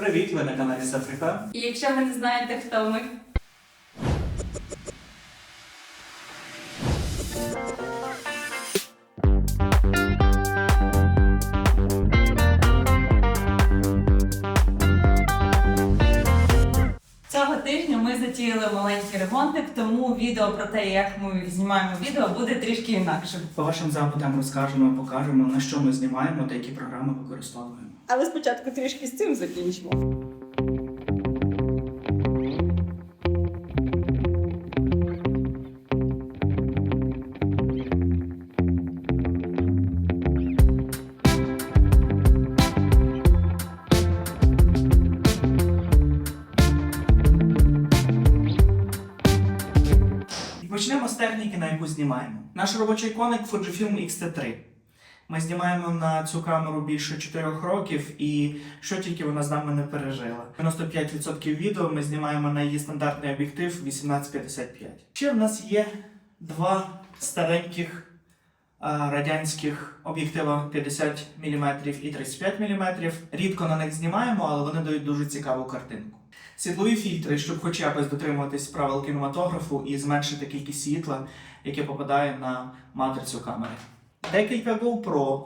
Привіт, ви на каналі Сафрика. І якщо ви не знаєте, хто ми, затіяли маленький ремонтик, тому відео про те, як ми знімаємо відео, буде трішки інакшим. По вашим запитам розкажемо, покажемо, на що ми знімаємо та які програми використовуємо. Але спочатку трішки з цим закінчимо. Техніки, на яку знімаємо. Наш робочий коник Fujifilm X-T3. Ми знімаємо на цю камеру більше 4 років, і що тільки вона з нами не пережила. 95% відео ми знімаємо на її стандартний об'єктив 1855. Ще в нас є два стареньких радянських об'єктива 50 мм і 35 мм. Рідко на них знімаємо, але вони дають дуже цікаву картинку. Світлові фільтри, щоб хоч якось дотримуватись правил кінематографу і зменшити кількість світла, яке попадає на матрицю камери. Декілька GoPro.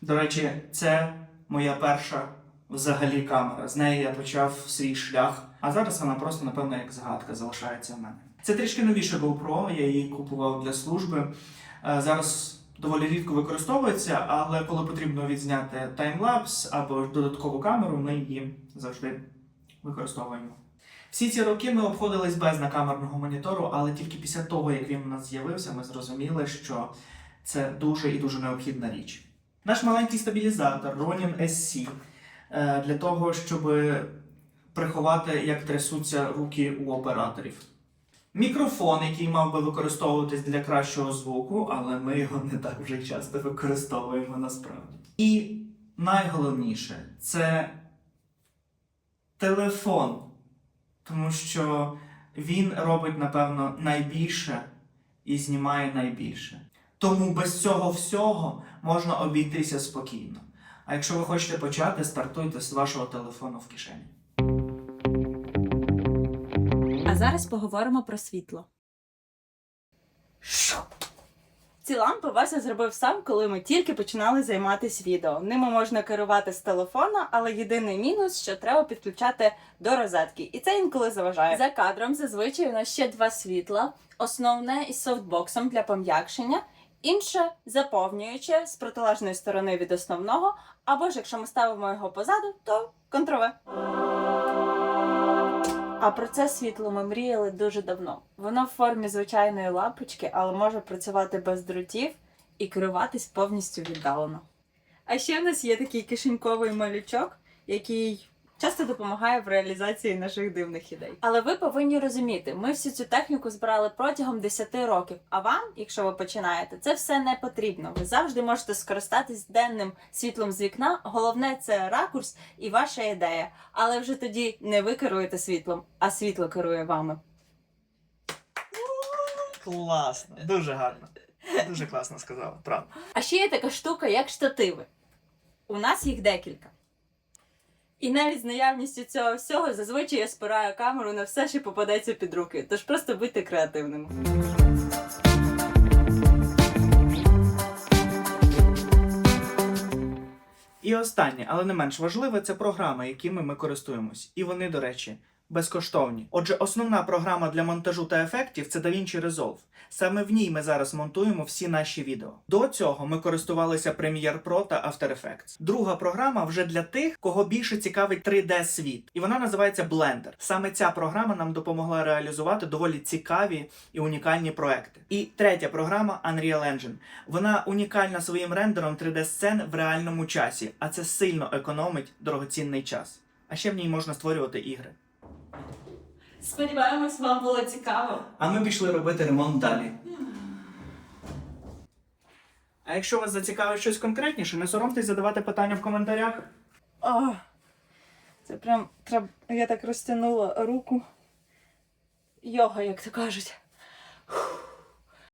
До речі, це моя перша взагалі камера. З неї я почав свій шлях, а зараз вона просто, напевно, як згадка залишається в мене. Це трішки новіше GoPro, я її купував для служби. Е, Зараз доволі рідко використовується, але коли потрібно відзняти таймлапс або додаткову камеру, ми її завжди використовуємо. Всі ці роки ми обходились без накамерного монітору, але тільки після того, як він у нас з'явився, ми зрозуміли, що це дуже і дуже необхідна річ. Наш маленький стабілізатор Ronin SC е, для того, щоб приховати, як трясуться руки у операторів. Мікрофон, який мав би використовуватись для кращого звуку, але ми його не так вже часто використовуємо насправді. І найголовніше це телефон, тому що він робить, напевно, найбільше і знімає найбільше. Тому без цього всього можна обійтися спокійно. А якщо ви хочете почати, стартуйте з вашого телефону в кишені. А зараз поговоримо про світло. Ці лампи Вася зробив сам, коли ми тільки починали займатися відео. Ними можна керувати з телефона, але єдиний мінус, що треба підключати до розетки. І це інколи заважає. За кадром зазвичай у нас ще два світла: основне із софтбоксом для пом'якшення, інше заповнююче з протилежної сторони від основного, або ж якщо ми ставимо його позаду, то контрове. А про це світло ми мріяли дуже давно. Воно в формі звичайної лампочки, але може працювати без дротів і керуватись повністю віддалено. А ще в нас є такий кишеньковий малючок, який часто допомагає в реалізації наших дивних ідей. Але ви повинні розуміти, ми всю цю техніку збирали протягом 10 років. А вам, якщо ви починаєте, це все не потрібно. Ви завжди можете скористатись денним світлом з вікна. Головне це ракурс і ваша ідея. Але вже тоді не ви керуєте світлом, а світло керує вами. Класно, дуже гарно. Дуже класно сказала, правда. А ще є така штука, як штативи. У нас їх декілька. І навіть з наявністю цього всього зазвичай я спираю камеру на все, що попадеться під руки. Тож просто будьте креативними. І останнє, але не менш важливе, це програми, якими ми користуємось. І вони, до речі, безкоштовні. Отже, основна програма для монтажу та ефектів це DaVinci Resolve. Саме в ній ми зараз монтуємо всі наші відео. До цього ми користувалися Premiere Pro та After Effects. Друга програма вже для тих, кого більше цікавить 3D світ, і вона називається Blender. Саме ця програма нам допомогла реалізувати доволі цікаві і унікальні проекти. І третя програма Unreal Engine. Вона унікальна своїм рендером 3D сцен в реальному часі, а це сильно економить дорогоцінний час. А ще в ній можна створювати ігри. Сподіваємось, вам було цікаво. А ми пішли робити ремонт далі. А якщо вас зацікавить щось конкретніше, не соромтесь задавати питання в коментарях. О, це прям треба. Я так розтягнула руку. Йога, як то кажуть.